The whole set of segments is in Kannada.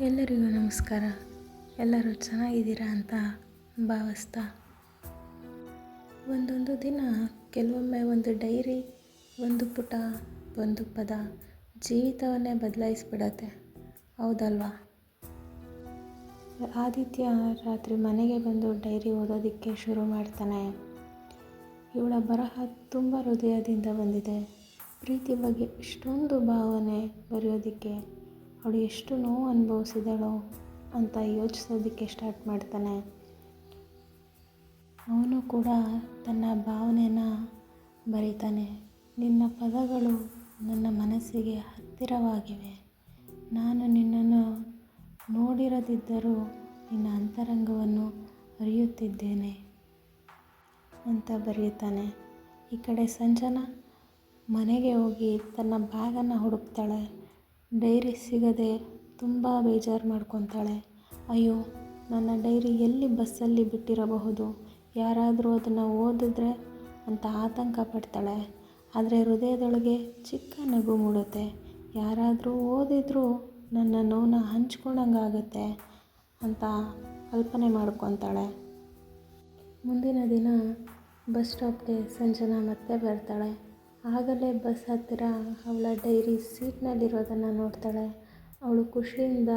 ಎಲ್ಲರಿಗೂ ನಮಸ್ಕಾರ. ಎಲ್ಲರೂ ಚೆನ್ನಾಗಿದ್ದೀರಾ ಅಂತ ಭಾವಿಸ್ತಾ. ಒಂದೊಂದು ದಿನ ಕೆಲವೊಮ್ಮೆ ಒಂದು ಡೈರಿ, ಒಂದು ಪುಟ, ಒಂದು ಪದ ಜೀವಿತವನ್ನೇ ಬದಲಾಯಿಸ್ಬಿಡತ್ತೆ. ಹೌದಲ್ವಾ? ಆದಿತ್ಯ ರಾತ್ರಿ ಮನೆಗೆ ಬಂದು ಡೈರಿ ಓದೋದಕ್ಕೆ ಶುರು ಮಾಡ್ತಾನೆ. ಇವಳ ಬರಹ ತುಂಬ ಹೃದಯದಿಂದ ಬಂದಿದೆ. ಪ್ರೀತಿ ಬಗ್ಗೆ ಇಷ್ಟೊಂದು ಭಾವನೆ ಬರೆಯೋದಕ್ಕೆ. ಅವಳು ಎಷ್ಟು ನೋವು ಅನುಭವಿಸಿದಳು ಅಂತ ಯೋಚಿಸೋದಕ್ಕೆ ಸ್ಟಾರ್ಟ್ ಮಾಡ್ತಾನೆ. ಅವನು ಕೂಡ ತನ್ನ ಭಾವನೆನ ಬರೀತಾನೆ. ನಿನ್ನ ಪದಗಳು ನನ್ನ ಮನಸ್ಸಿಗೆ ಹತ್ತಿರವಾಗಿವೆ. ನಾನು ನಿನ್ನನ್ನು ನೋಡಿರದಿದ್ದರೂ ನಿನ್ನ ಅಂತರಂಗವನ್ನು ಅರಿಯುತ್ತಿದ್ದೇನೆ ಅಂತ ಬರೆಯುತ್ತಾನೆ. ಈ ಕಡೆ ಸಂಜನಾ ಮನೆಗೆ ಹೋಗಿ ತನ್ನ ಬ್ಯಾಗನ್ನು ಹುಡುಕ್ತಾಳೆ. ಡೈರಿ ಸಿಗದೆ ತುಂಬ ಬೇಜಾರು ಮಾಡ್ಕೊತಾಳೆ. ಅಯ್ಯೋ, ನನ್ನ ಡೈರಿ ಎಲ್ಲಿ ಬಸ್ಸಲ್ಲಿ ಬಿಟ್ಟಿರಬಹುದು? ಯಾರಾದರೂ ಅದನ್ನು ಓದಿದ್ರೆ ಅಂತ ಆತಂಕ ಪಡ್ತಾಳೆ. ಆದರೆ ಹೃದಯದೊಳಗೆ ಚಿಕ್ಕ ನಗು ಮೂಡುತ್ತೆ. ಯಾರಾದರೂ ಓದಿದರೂ ನನ್ನ ನೋವನ್ನ ಹಂಚ್ಕೊಂಡಂಗಾಗತ್ತೆ ಅಂತ ಕಲ್ಪನೆ ಮಾಡ್ಕೊತಾಳೆ. ಮುಂದಿನ ದಿನ ಬಸ್ ಸ್ಟಾಪ್ಗೆ ಸಂಜನಾ ಮತ್ತೆ ಬರ್ತಾಳೆ. ಆಗಲೇ ಬಸ್ ಹತ್ತಿರ ಅವಳ ಡೈರಿ ಸೀಟ್ನಲ್ಲಿರೋದನ್ನು ನೋಡ್ತಾಳೆ. ಅವಳು ಖುಷಿಯಿಂದ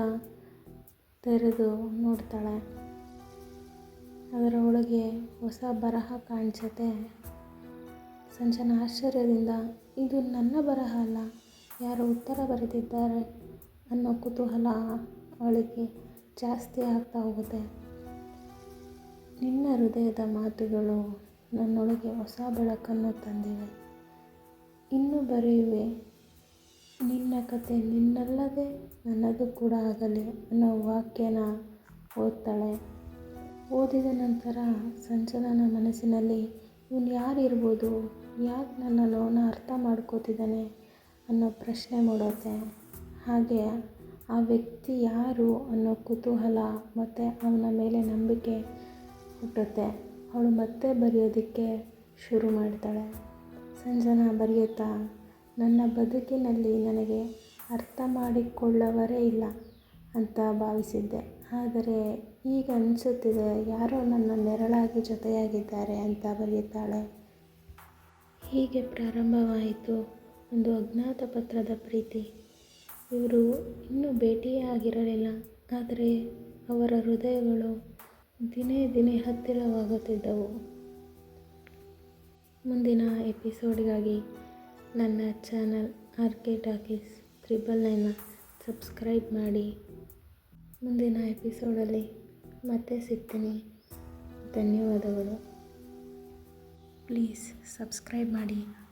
ತೆರೆದು ನೋಡ್ತಾಳೆ. ಅದರ ಒಳಗೆ ಹೊಸ ಬರಹ ಕಾಣಿಸುತ್ತೆ. ಸಂಜನ ಆಶ್ಚರ್ಯದಿಂದ, ಇದು ನನ್ನ ಬರಹ ಅಲ್ಲ, ಯಾರು ಉತ್ತರ ಬರೆದಿದ್ದಾರೆ ಅನ್ನೋ ಕುತೂಹಲ ಅವಳಿಗೆ ಜಾಸ್ತಿ ಆಗ್ತಾ ಹೋಗುತ್ತೆ. ನಿನ್ನ ಹೃದಯದ ಮಾತುಗಳು ನನ್ನೊಳಗೆ ಹೊಸ ಬೆಳಕನ್ನು ತಂದಿವೆ. ಇನ್ನೂ ಬರೆಯುವೆ. ನಿನ್ನ ಕತೆ ನಿನ್ನಲ್ಲದೆ ನನ್ನದು ಕೂಡ ಆಗಲಿ ಅನ್ನೋ ವಾಕ್ಯನ ಓದ್ತಾಳೆ. ಓದಿದ ನಂತರ ಸಂಚಲನ ಮನಸ್ಸಿನಲ್ಲಿ, ಇವನು ಯಾರಿರ್ಬೋದು ಯಾಕೆ ನನ್ನ ಲೋನ ಅರ್ಥ ಮಾಡ್ಕೋತಿದ್ದಾನೆ? ಅನ್ನೋ ಪ್ರಶ್ನೆ ಮೂಡುತ್ತೆ. ಹಾಗೆ ಆ ವ್ಯಕ್ತಿ ಯಾರು ಅನ್ನೋ ಕುತೂಹಲ ಮತ್ತು ಅವನ ಮೇಲೆ ನಂಬಿಕೆ ಹುಟ್ಟುತ್ತೆ. ಅವಳು ಮತ್ತೆ ಬರೆಯೋದಕ್ಕೆ ಶುರು ಮಾಡ್ತಾಳೆ. ಸಂಜನಾ ಬರೆಯುತ್ತಾ, ನನ್ನ ಬದುಕಿನಲ್ಲಿ ನನಗೆ ಅರ್ಥ ಮಾಡಿಕೊಳ್ಳವರೇ ಇಲ್ಲ ಅಂತ ಭಾವಿಸಿದ್ದೆ. ಆದರೆ ಈಗ ಅನಿಸುತ್ತಿದೆ, ಯಾರೋ ನನ್ನ ನೆರಳಾಗಿ ಜೊತೆಯಾಗಿದ್ದಾರೆ ಅಂತ ಬರೆಯುತ್ತಾಳೆ. ಹೀಗೆ ಪ್ರಾರಂಭವಾಯಿತು ಒಂದು ಅಜ್ಞಾತ ಪತ್ರದ ಪ್ರೀತಿ. ಇವರು ಇನ್ನೂ ಭೇಟಿಯಾಗಿರಲಿಲ್ಲ, ಆದರೆ ಅವರ ಹೃದಯಗಳು ದಿನೇ ದಿನೇ ಹತ್ತಿರವಾಗುತ್ತಿದ್ದವು. ಮುಂದಿನ ಎಪಿಸೋಡ್ಗಾಗಿ ನನ್ನ channel R K talkies triple ನೈನ್ನ subscribe ಮಾಡಿ. ಮುಂದಿನ ಎಪಿಸೋಡಲ್ಲಿ ಮತ್ತೆ ಸಿಗ್ತೀನಿ. ಧನ್ಯವಾದಗಳು. ಪ್ಲೀಸ್ ಸಬ್ಸ್ಕ್ರೈಬ್ ಮಾಡಿ.